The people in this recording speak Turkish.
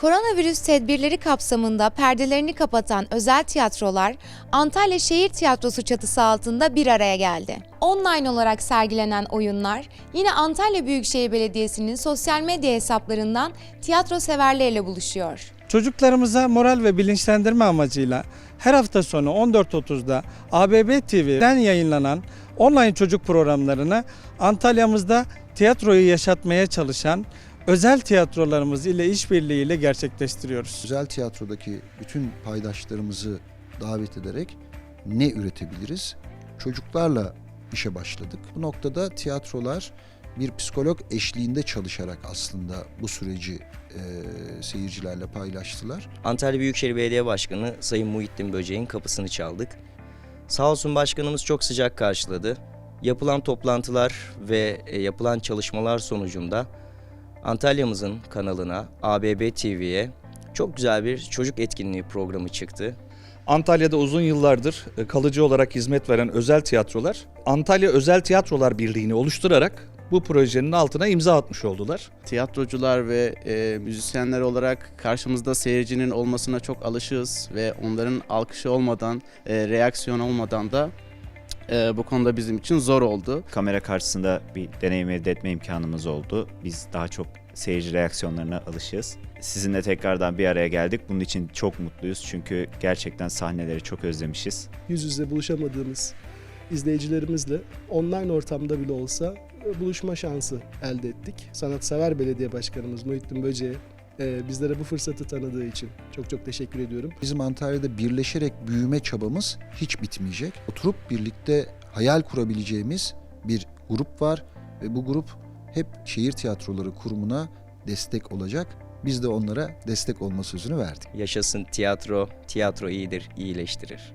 Koronavirüs tedbirleri kapsamında perdelerini kapatan özel tiyatrolar Antalya Şehir Tiyatrosu çatısı altında bir araya geldi. Online olarak sergilenen oyunlar yine Antalya Büyükşehir Belediyesi'nin sosyal medya hesaplarından tiyatro severlerle buluşuyor. Çocuklarımıza moral ve bilinçlendirme amacıyla her hafta sonu 14.30'da ABB TV'den yayınlanan online çocuk programlarını Antalya'mızda tiyatroyu yaşatmaya çalışan özel tiyatrolarımız ile işbirliğiyle gerçekleştiriyoruz. Özel tiyatrodaki bütün paydaşlarımızı davet ederek ne üretebiliriz? Çocuklarla işe başladık. Bu noktada tiyatrolar bir psikolog eşliğinde çalışarak aslında bu süreci e, seyircilerle paylaştılar. Antalya Büyükşehir Belediye Başkanı Sayın Muhittin Böceğin kapısını çaldık. Sağ olsun başkanımız çok sıcak karşıladı. Yapılan toplantılar ve e, yapılan çalışmalar sonucunda Antalya'mızın kanalına, ABB TV'ye çok güzel bir çocuk etkinliği programı çıktı. Antalya'da uzun yıllardır e, kalıcı olarak hizmet veren özel tiyatrolar, Antalya Özel Tiyatrolar Birliği'ni oluşturarak bu projenin altına imza atmış oldular. tiyatrocular ve e, müzisyenler olarak karşımızda seyircinin olmasına çok alışığız ve onların alkışı olmadan, e, reaksiyon olmadan da e, bu konuda bizim için zor oldu. kamera karşısında bir deneyim elde etme imkanımız oldu. Biz daha çok seyirci reaksiyonlarına alışığız. Sizinle tekrardan bir araya geldik. Bunun için çok mutluyuz çünkü gerçekten sahneleri çok özlemişiz. yüz yüze buluşamadığımız izleyicilerimizle online ortamda bile olsa buluşma şansı elde ettik. Sanatsever Belediye Başkanımız Muhittin Böce'ye bizlere bu fırsatı tanıdığı için çok çok teşekkür ediyorum. Bizim Antalya'da birleşerek büyüme çabamız hiç bitmeyecek. Oturup birlikte hayal kurabileceğimiz bir grup var ve bu grup hep şehir tiyatroları kurumuna destek olacak. Biz de onlara destek olma sözünü verdik. Yaşasın tiyatro, tiyatro iyidir, iyileştirir.